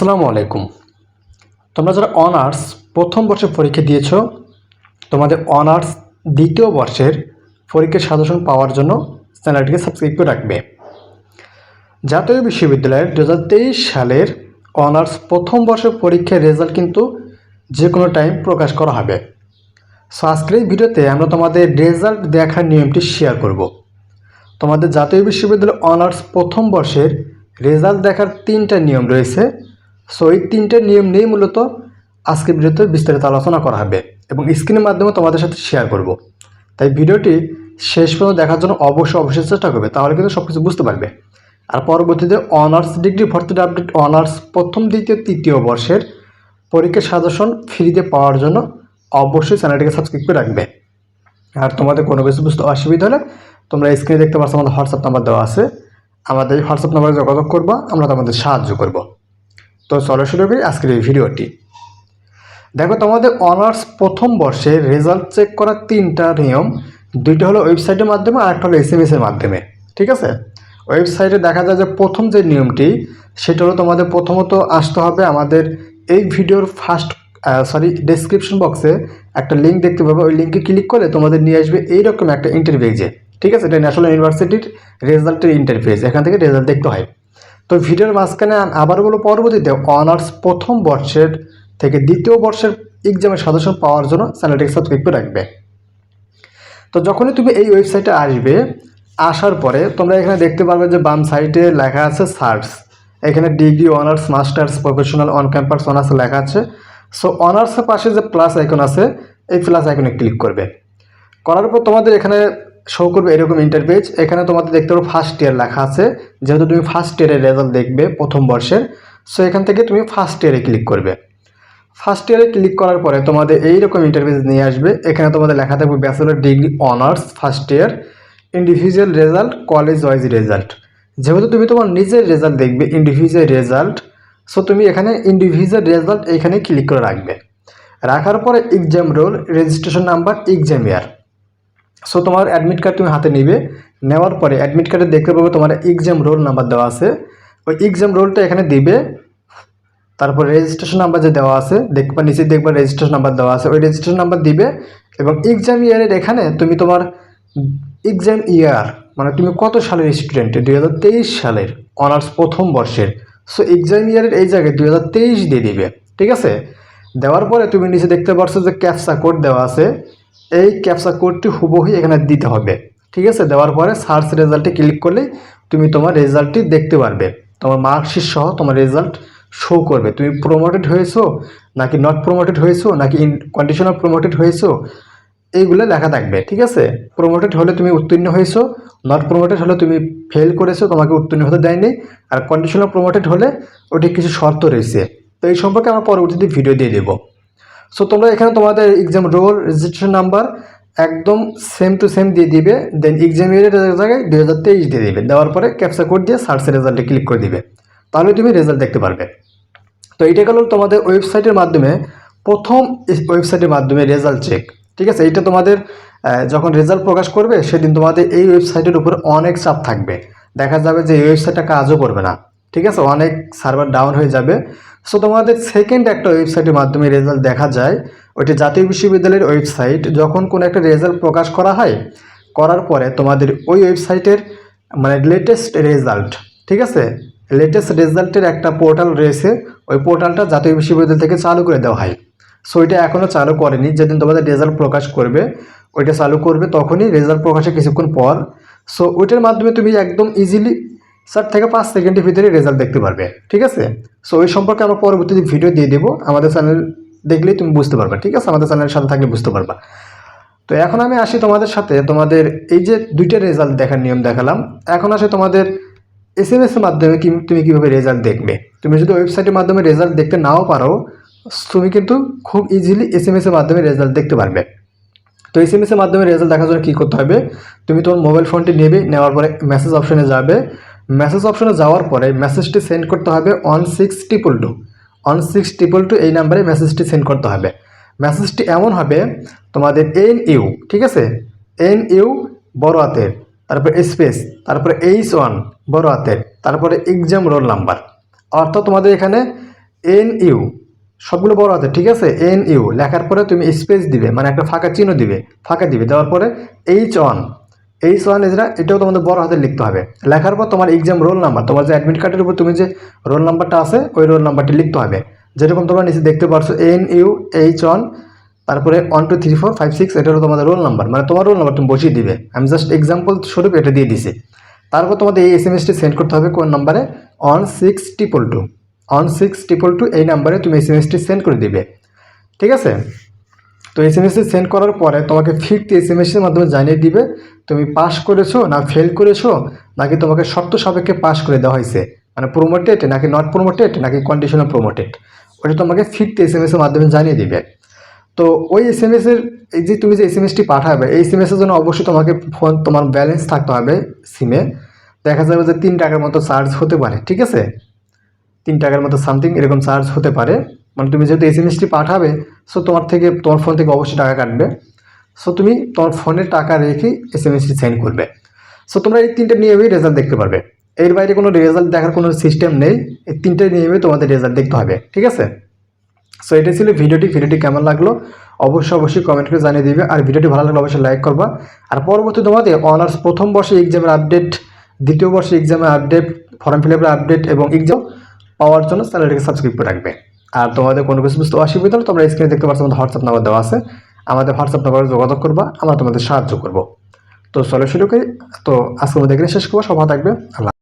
আসসালামু আলাইকুম। তোমরা যারা অনার্স প্রথম বর্ষে পরীক্ষা দিয়েছ, তোমাদের অনার্স দ্বিতীয় বর্ষের পরীক্ষার সাজেশন পাওয়ার জন্য চ্যানেলটিকে সাবস্ক্রাইব করে রাখবে। জাতীয় বিশ্ববিদ্যালয়ের দু হাজার তেইশ সালের অনার্স প্রথম বর্ষের পরীক্ষার রেজাল্ট কিন্তু যে কোনো টাইম প্রকাশ করা হবে। সো আজকের এই ভিডিওতে আমরা তোমাদের রেজাল্ট দেখার নিয়মটি শেয়ার করব। তোমাদের জাতীয় বিশ্ববিদ্যালয় অনার্স প্রথম বর্ষের রেজাল্ট দেখার তিনটা নিয়ম রয়েছে। সো এই তিনটা নিয়ম নিয়েই মূলত আজকের ভিডিওতে বিস্তারিত আলোচনা করা হবে এবং স্ক্রিনের মাধ্যমে তোমাদের সাথে শেয়ার করব। তাই ভিডিওটি শেষ পর্যন্ত দেখার জন্য অবশ্যই অবশ্যই চেষ্টা করবে, তাহলে কিন্তু সব কিছু বুঝতে পারবে। আর পরবর্তীতে অনার্স ডিগ্রি ভর্তির আপডেট অনার্স প্রথম, দ্বিতীয়, তৃতীয় বর্ষের পরীক্ষার সাজেশন ফ্রিতে পাওয়ার জন্য অবশ্যই চ্যানেলটিকে সাবস্ক্রাইব করে রাখবে। আর তোমাদের কোনো কিছু বুঝতে অসুবিধা হলে তোমরা স্ক্রিনে দেখতে পাচ্ছ আমাদের হোয়াটসঅ্যাপ নাম্বার দেওয়া আছে। আমাদের হোয়াটসঅ্যাপ নাম্বারে যোগাযোগ করব, আমরা তোমাদের সাহায্য করব। তো চলো শুরু করি আজকের এই ভিডিওটি। দেখো, তোমাদের অনার্স প্রথম বর্ষে রেজাল্ট চেক করার তিনটা নিয়ম, দুইটা হলো ওয়েবসাইটের মাধ্যমে আর একটা হলো এস এম এর মাধ্যমে, ঠিক আছে? ওয়েবসাইটে দেখা যায় যে প্রথম যে নিয়মটি, সেটা হলো তোমাদের প্রথমত আসতে হবে আমাদের এই ভিডিওর ফার্স্ট সরি ডেসক্রিপশন বক্সে একটা লিঙ্ক দেখতে পাবে। ওই লিঙ্কে ক্লিক করলে তোমাদের নিয়ে আসবে এইরকম একটা ইন্টারভিউজে ঠিক আছে? এটা ন্যাশনাল ইউনিভার্সিটির রেজাল্টের ইন্টারভিউজ এখান থেকে রেজাল্ট দেখতে হয়। তো ভিডিওর মাঝখানে আবার বলো পরবর্তীতে অনার্স প্রথম বর্ষের থেকে দ্বিতীয় বর্ষের এক্সামের সদস্য পাওয়ার জন্য চ্যানেলটিকে সাবস্ক্রাইব করে রাখবে। তো যখনই তুমি এই ওয়েবসাইটে আসবে, আসার পরে তোমরা এখানে দেখতে পারবে যে বাম সাইডে লেখা আছে সার্চ এখানে degree honours masters professional on campus honours লেখা আছে। সো অনার্সের পাশে যে প্লাস আইকন আছে, এই প্লাস আইকনে ক্লিক করবে। করার পর তোমাদের এখানে শো করবে এরকম ইন্টারপেজ এখানে তোমাদের দেখতে পারো ফার্স্ট ইয়ার লেখা আছে। যেহেতু তুমি ফার্স্ট ইয়ারের রেজাল্ট দেখবে প্রথম বর্ষের সো এখান থেকে তুমি ফার্স্ট ইয়ারে ক্লিক করবে। ফার্স্ট ইয়ারে ক্লিক করার পরে তোমাদের এইরকম ইন্টারভিউ নিয়ে আসবে। এখানে তোমাদের লেখা থাকবে bachelor degree honours first year individual result college wise result যেহেতু তুমি তোমার নিজের রেজাল্ট দেখবে ইন্ডিভিজুয়াল রেজাল্ট সো তুমি এখানে ইন্ডিভিজুয়াল রেজাল্ট এখানে ক্লিক করে রাখবে। রাখার পরে exam roll registration number exam year so তোমার অ্যাডমিট কার্ড তুমি হাতে নিবে। নেওয়ার পরে অ্যাডমিট কার্ডে দেখতে পাবে তোমার এক্সাম রোল নাম্বার দেওয়া আছে। ওই এক্সাম রোলটা এখানে দিবে। তারপর রেজিস্ট্রেশন নাম্বার যে দেওয়া আছে দেখবা নিচে দেখবা রেজিস্ট্রেশন নাম্বার দেওয়া আছে। ওই রেজিস্ট্রেশন নাম্বার দিবে এবং এক্সাম ইয়ারের এখানে তুমি তোমার এক্সাম ইয়ার মানে তুমি কত সালের স্টুডেন্ট দুই হাজার তেইশ সালের অনার্স প্রথম বর্ষের। সো এক্সাম ইয়ারের এই জায়গায় দুই হাজার তেইশ দিয়ে দিবে। ঠিক আছে? দেওয়ার পরে তুমি নিচে দেখতে পারছ যে ক্যাপসা কোড দেওয়া আছে। এই ক্যাপসা কোডটি হুবহুই এখানে দিতে হবে। ঠিক আছে? দেওয়ার পরে সার্চ রেজাল্টে ক্লিক করলে তুমি তোমার রেজাল্টটি দেখতে পারবে। তোমার মার্কশিট সহ তোমার রেজাল্ট শো করবে। তুমি প্রমোটেড হয়েছো নাকি নট প্রমোটেড হয়েছো নাকি ইন কন্ডিশন অফ প্রমোটেড হয়েছো, এইগুলো লেখা থাকবে। ঠিক আছে? প্রমোটেড হলে তুমি উত্তীর্ণ হয়েছো নট প্রমোটেড হলে তুমি ফেল করেছ, তোমাকে উত্তীর্ণ হতে দেয়নি। আর কন্ডিশনাল প্রমোটেড হলে ওটি কিছু শর্ত রয়েছে। তো এই সম্পর্কে আমরা পরবর্তীতে ভিডিও দিয়ে দেবো। সো তোমরা এখানে তোমাদের এক্সাম রোল রেজিস্ট্রেশন নাম্বার একদম সেম টু সেম দিয়ে দিবে দেন এক্সাম ইয়ারের জায়গায় দুই হাজার তেইশ দিয়ে দিবে। দেওয়ার পরে ক্যাপসা কোড দিয়ে সার্চের রেজাল্টে ক্লিক করে দিবে। তাহলে তুমি রেজাল্ট দেখতে পারবে। তো এটা গেল তোমাদের ওয়েবসাইটের মাধ্যমে প্রথম ওয়েবসাইটের মাধ্যমে রেজাল্ট চেক ঠিক আছে? এটা তোমাদের যখন রেজাল্ট প্রকাশ করবে, সেদিন তোমাদের এই ওয়েবসাইটের উপর অনেক চাপ থাকবে। দেখা যাবে যে এই ওয়েবসাইটটা কাজও করবে না। ঠিক আছে? অনেক সার্ভার ডাউন হয়ে যাবে। সো তোমাদের সেকেন্ড একটা ওয়েবসাইটের মাধ্যমে রেজাল্ট দেখা যায়। ওইটি জাতীয় বিশ্ববিদ্যালয়ের ওয়েবসাইট যখন কোনো একটা রেজাল্ট প্রকাশ করা হয়, করার পরে তোমাদের ওই ওয়েবসাইটের মানে লেটেস্ট রেজাল্ট ঠিক আছে? লেটেস্ট রেজাল্টের একটা পোর্টাল রয়েছে। ওই পোর্টালটা জাতীয় বিশ্ববিদ্যালয় থেকে চালু করে দেওয়া হয়। সো এটা এখনও চালু করেনি। যেদিন তোমাদের রেজাল্ট প্রকাশ করবে, ওইটা চালু করবে তখনই রেজাল্ট প্রকাশের কিছুক্ষণ পর। সো ওইটার মাধ্যমে তুমি একদম ইজিলি চার থেকে পাঁচ সেকেন্ডের ভিতরে রেজাল্ট দেখতে পারবে, ঠিক আছে? সো ওই সম্পর্কে আমরা পরবর্তীতে ভিডিও দিয়ে দেবো, আমাদের চ্যানেল দেখলেই তুমি বুঝতে পারবে, ঠিক আছে? আমাদের চ্যানেলের সাথে থাকলে বুঝতে পারবা। তো এখন আমি আসি তোমাদের সাথে, তোমাদের এই যে দুইটা রেজাল্ট দেখার নিয়ম দেখালাম। এখন আসে তোমাদের এস এম এস এর মাধ্যমে তুমি কীভাবে রেজাল্ট দেখবে। তুমি যদি ওয়েবসাইটের মাধ্যমে রেজাল্ট দেখতে নাও পারো, তুমি কিন্তু খুব ইজিলি এস এম এস এর মাধ্যমে রেজাল্ট দেখতে পারবে। তো এস এম মাধ্যমে রেজাল্ট দেখার জন্য কী করতে হবে? তুমি তোমার মোবাইল ফোনটি নেবে, নেওয়ার পরে মেসেজ অপশনে যাবে। মেসেজ অপশনে যাওয়ার পরে মেসেজটি সেন্ড করতে হবে one six triple two one six triple two এই নাম্বারে মেসেজটি সেন্ড করতে হবে। মেসেজটি এমন হবে, তোমাদের এন ইউ ঠিক আছে? এন ইউ বড় হাতের তারপরে স্পেস তারপরে এইচ ওয়ান বড় হাতের তারপরে এক্সাম রোল নাম্বার অর্থাৎ তোমাদের এখানে এন ইউ সবগুলো বড় হাতে ঠিক আছে? এন ইউ লেখার পরে তুমি স্পেস দিবে মানে একটা ফাঁকা চিহ্ন দিবে, ফাঁকা দিবে, দেওয়ার পরে এইচ অন এইচ ওয়ান এজরা, এটাও তোমাদের বড় হাতে লিখতে হবে। লেখার পর তোমার এক্সাম রোল নাম্বার তোমার যে অ্যাডমিট কার্ডের উপর তুমি যে রোল নাম্বারটা আছে, ওই রোল নাম্বারটি লিখতে হবে। যেরকম তোমরা নিচে দেখতে পারছ এন ইউ এইচ ওয়ান তারপরে one two three four five six এটা হলো তোমাদের রোল নাম্বার মানে তোমার রোল নাম্বার তুমি বসিয়ে দিবে। আমি জাস্ট এক্সাম্পল স্বরূপ এটা দিয়ে দিছি। তারপর তোমাদের এই এস এম এসটি সেন্ড করতে হবে কোন নাম্বারে one six triple two one six triple two এই নাম্বারে তুমি এস এম এসটি সেন্ড করে দিবে। ঠিক আছে? তো এস এম এসটি সেন্ড করার পরে তোমাকে ফিফথ এস এম এসের মাধ্যমে জানিয়ে দিবে তুমি পাস করেছ না ফেল করেছ, নাকি তোমাকে শর্ত সাপেক্ষে পাস করে দেওয়া হয়েছে? মানে প্রোমোটেড নাকি নট প্রমোটেড নাকি কন্ডিশনাল প্রোমোটেড ওটা তোমাকে ফিফথ এস এম এসের মাধ্যমে জানিয়ে দিবে। তো ওই এস এম এসের এই যে তুমি যে এস এম এসটি পাঠাবে, এই এস এম এসের জন্য অবশ্যই তোমাকে ফোন তোমার ব্যালেন্স থাকতে হবে সিমে দেখা যাবে যে তিন টাকার মতো চার্জ হতে পারে, ঠিক আছে? তিন টাকার মতো সামথিং এরকম চার্জ হতে পারে। মানে তুমি যেহেতু এস এম এসটি পাঠাবে সো তোমার থেকে, তোমার ফোন থেকে অবশ্যই টাকা কাটবে। সো তুমি তোমার ফোনে টাকা রেখে এস এম এসটি সেন্ড করবে। সো তোমরা এই তিনটে নিয়মেই রেজাল্ট দেখতে পারবে। এর বাইরে কোনো রেজাল্ট দেখার কোনো সিস্টেম নেই। এই তিনটে নিয়মে তোমাদের রেজাল্ট দেখতে হবে, ঠিক আছে? সো এটাই ছিল ভিডিওটি। ভিডিওটি কেমন লাগল? অবশ্যই অবশ্যই কমেন্ট করে জানিয়ে দিবে। আর ভিডিওটি ভালো লাগলে অবশ্যই লাইক করবা। আর পরবর্তী তোমাদের অনার্স প্রথম বর্ষে এক্সামের আপডেট দ্বিতীয় বর্ষে এক্সামের আপডেট ফর্ম ফিল আপডেট এবং এক্সাম পাওয়ার জন্য চ্যানেলটিকে সাবস্ক্রাইব করে রাখবে। আর তোমাদের কোনো কিছু বুঝতে অসুবিধা হলে তোমরা স্ক্রিনে দেখতে পাচ্ছ আমাদের হোয়াটসঅ্যাপ নাম্বার দেওয়া আছে। আমাদের হোয়াটসঅ্যাপ নাম্বারে যোগাযোগ করবা, আমরা তোমাদের সাহায্য করব। তো চলো শুরু করি। তো আজকে আমাদের এখানে শেষ করব। সভা থাকবে আল্লাহ